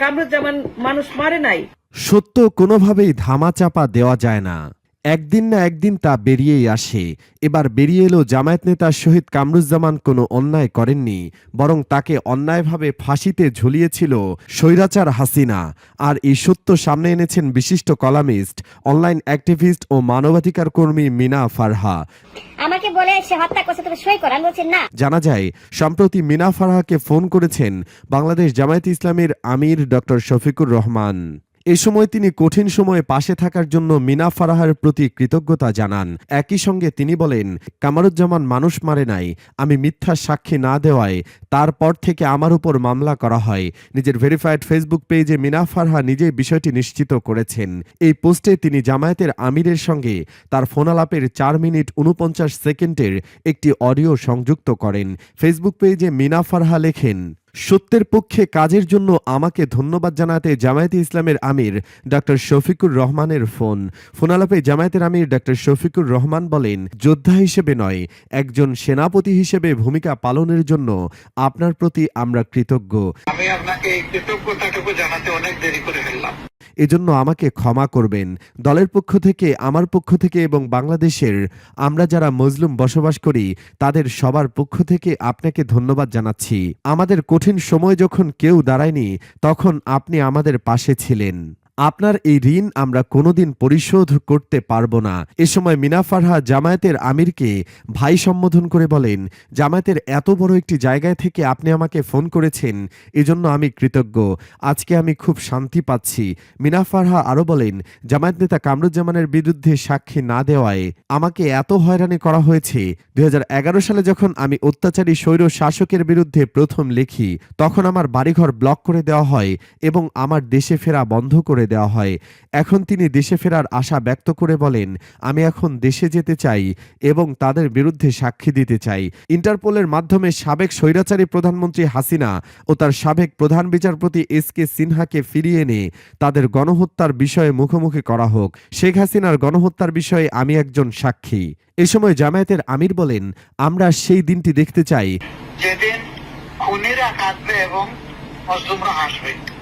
কামরুজ্জামান মানুষ মারে নাই। সত্য কোনোভাবেই ধামাচাপা দেওয়া যায় না। একদিন না একদিন তা বেরিয়েই আসে। এবার বেরিয়ে এলো জামায়াত নেতা শহীদ কামরুজ্জামান কোনো অন্যায় করেননি বরং তাকে অন্যায়ভাবে ফাঁসিতে ঝুলিয়েছিল স্বৈরাচার হাসিনা। আর এই সত্য সামনে এনেছেন বিশিষ্ট কলামিস্ট অনলাইন অ্যাক্টিভিস্ট ও মানবাধিকার কর্মী মিনা ফারহা। আমাকে বলে সে হত্যা করছে তুমি সই করো আমি বলছি না। জানা যায় সম্প্রতি মিনা ফারহাকে ফোন করেছেন বাংলাদেশ জামায়াত ইসলামের আমির ডক্টর শফিকুর রহমান। এ সময় তিনি কঠিন সময়ে পাশে থাকার জন্য মিনা ফারাহার প্রতি কৃতজ্ঞতা জানান। একই সঙ্গে তিনি বলেন, কামারুজ্জামান মানুষ মারে নাই, আমি মিথ্যা সাক্ষী না দেওয়ায়, তারপর থেকে আমার উপর মামলা করা হয়। নিজের ভেরিফাইড ফেসবুক পেজে মিনা ফারহা নিজেই বিষয়টি নিশ্চিত করেছেন। এই পোস্টে তিনি জামায়াতের আমিরের সঙ্গে তার ফোনালাপের চার মিনিট উনপঞ্চাশ সেকেন্ডের একটি অডিও সংযুক্ত করেন। ফেসবুক পেজে মিনা ফারহা লেখেন সত্যের পক্ষে কাজের জন্য আমাকে ধন্যবাদ জানাতে জামায়াতে ইসলামের আমির ডক্টর শফিকুর রহমানের ফোন। ফোনালাপে জামায়াতের আমির ডক্টর শফিকুর রহমান বলেন, যোদ্ধা হিসেবে নয়, একজন সেনাপতি হিসেবে ভূমিকা পালনের জন্য আপনার প্রতি আমরা কৃতজ্ঞ। আমি আপনাকে কৃতজ্ঞতাটুকু জানাতে অনেক দেরি করে ফেললাম। এজন্য আমাকে ক্ষমা করবেন। দলের পক্ষ থেকে, আমার পক্ষ থেকে এবং বাংলাদেশের, আমরা যারা মজলুম বসবাস করি, তাদের সবার পক্ষ থেকে আপনাকে ধন্যবাদ জানাচ্ছি। আমাদের কঠিন সময় যখন কেউ দাঁড়ায়নি, তখন আপনি আমাদের পাশে ছিলেন। আপনার এই ঋণ আমরা কোনোদিন পরিশোধ করতে পারব না। এ সময় মিনা ফারহা জামায়াতের আমিরকে ভাই সম্বোধন করে বলেন, জামায়াতের এত বড় একটি জায়গায় থেকে আপনি আমাকে ফোন করেছেন, এজন্য আমি কৃতজ্ঞ। আজকে আমি খুব শান্তি পাচ্ছি। মিনা ফারহা আরও বলেন, জামায়াত নেতা কামরুজ্জামানের বিরুদ্ধে সাক্ষী না দেওয়ায় আমাকে এত হয়রানি করা হয়েছে। দু হাজার এগারো সালে যখন আমি অত্যাচারী, স্বৈর শাসকের বিরুদ্ধে প্রথম লিখি, তখন আমার বাড়িঘর ব্লক করে দেওয়া হয় এবং আমার দেশে ফেরা বন্ধ করে দেওয়া হয়। এখন তিনি দেশে ফেরার আশা ব্যক্ত করে বলেন, আমি এখন দেশে যেতে চাই এবং তাদের বিরুদ্ধে সাক্ষী দিতে চাই। ইন্টারপোলের মাধ্যমে সাবেক স্বৈরাচারী প্রধানমন্ত্রী হাসিনা ও তার সাবেক প্রধান বিচারপতি এস কে সিনহাকে ফিরিয়ে এনে তাদের গণহত্যার বিষয়ে মুখোমুখি করা হোক। শেখ হাসিনার গণহত্যার বিষয়ে আমি একজন সাক্ষী। এ সময় জামায়াতের আমির বলেন, আমরা সেই দিনটি দেখতে চাই। যেদিন খুনিরা কাঁদবে এবং মজলুমরা হাসবে।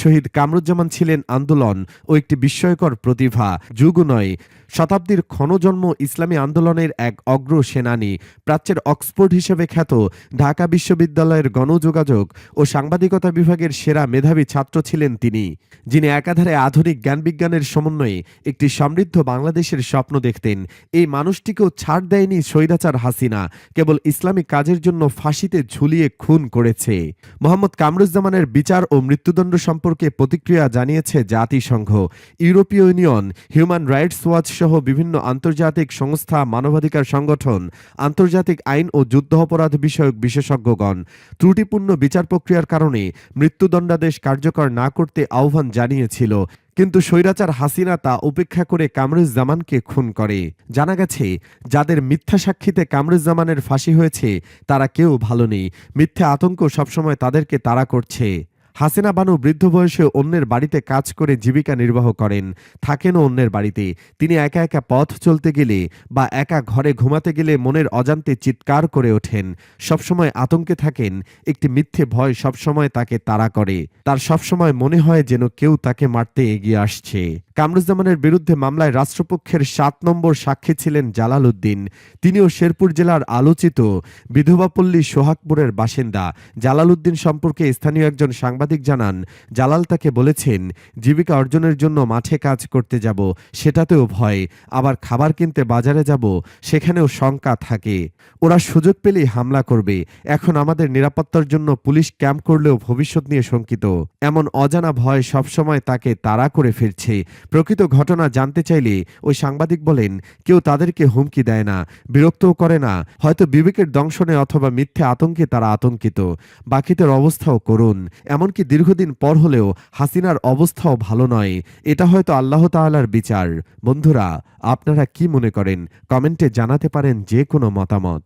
শহীদ কামরুজ্জামান ছিলেন আন্দোলন ও একটি বিস্ময়কর প্রতিভা। যুগ নয়, শতাব্দীর ক্ষণজন্ম ইসলামী আন্দোলনের এক অগ্র সেনানী। প্রাচ্যের অক্সফোর্ড হিসেবে খ্যাত, ঢাকা বিশ্ববিদ্যালয়ের গণযোগাযোগ ও সাংবাদিকতা বিভাগের সেরা মেধাবী ছাত্র ছিলেন তিনি, যিনি একাধারে আধুনিক জ্ঞানবিজ্ঞানের সমন্বয়ে একটি সমৃদ্ধ বাংলাদেশের স্বপ্ন দেখতেন। এই মানুষটিকেও ছাড় দেয়নি স্বৈরাচার হাসিনা, কেবল ইসলামী কাজের জন্য ফাঁসিতে ঝুলিয়ে খুন করেছে। মোহাম্মদ কামরুজ্জামানের বিচার ও মৃত্যুদণ্ড সম্পর্কে প্রতিক্রিয়া জানিয়েছে জাতিসংঘ। ইউরোপীয় ইউনিয়ন, হিউম্যান রাইটস ওয়াচ সহ বিভিন্ন আন্তর্জাতিক সংস্থা, মানবাধিকার সংগঠন, আন্তর্জাতিক আইন ও যুদ্ধাপরাধ বিষয়ক বিশেষজ্ঞগণ, ত্রুটিপূর্ণ বিচার প্রক্রিয়ার কারণে মৃত্যুদণ্ডাদেশ কার্যকর না করতে আহ্বান জানিয়েছিল। কিন্তু স্বৈরাচার হাসিনা তা উপেক্ষা করে কামরুজ্জামানকে খুন করে। জানা গেছে, যাদের মিথ্যা সাক্ষীতে কামরুজ্জামানের ফাঁসি হয়েছে, তারা কেউ ভালো নেই। মিথ্যা আতঙ্ক সবসময় তাদেরকে তাড়া করছে। হাসিনা বানু বৃদ্ধ বয়সে অন্যের বাড়িতে কাজ করে জীবিকা নির্বাহ করেন। থাকেনও অন্যের বাড়িতে। তিনি একা একা পথ চলতে গেলে বা একা ঘরে ঘুমাতে গেলে মনের অজান্তে চিৎকার করে ওঠেন। সবসময় আতঙ্কে থাকেন, একটি মিথ্যে ভয় সবসময় তাকে তাড়া করে। তার সবসময় মনে হয় যেন কেউ তাকে মারতে এগিয়ে আসছে। কামরুজ্জামানের বিরুদ্ধে মামলায় রাষ্ট্রপক্ষের সাত নম্বর সাক্ষী ছিলেন জালাল উদ্দিন। তিনিও শেরপুর জেলার আলোচিত বিধবাপল্লী সোহাগপুরের বাসিন্দা। জালাল উদ্দিন সম্পর্কে স্থানীয় একজন সাংবাদিক জানান, জালাল তাকে বলেছেন, জীবিকা অর্জনের জন্য মাঠে কাজ করতে যাব, সেটাতেও ভয়। আবার খাবার কিনতে বাজারে যাব, সেখানেও শঙ্কা থাকে। ওরা সুযোগ পেলেই হামলা করবে। এখন আমাদের নিরাপত্তার জন্য পুলিশ ক্যাম্প করলেও ভবিষ্যৎ নিয়ে শঙ্কিত। এমন অজানা ভয় সবসময় তাকে তাড়া করে ফিরছে। প্রকৃত ঘটনা জানতে চাইলে ওই সাংবাদিক বলেন, কেউ তাদেরকে হুমকি দেয় না, বিরক্তও করে না। হয়তো বিবেকের দংশনে অথবা মিথ্যে আতঙ্কে তারা আতঙ্কিত। বাকিদের অবস্থাও করুন। এমনকি দীর্ঘদিন পর হলেও হাসিনার অবস্থাও ভালো নয়। এটা হয়তো আল্লাহ তাআলার বিচার। বন্ধুরা, আপনারা কি মনে করেন? কমেন্টে জানাতে পারেন যে কোনো মতামত।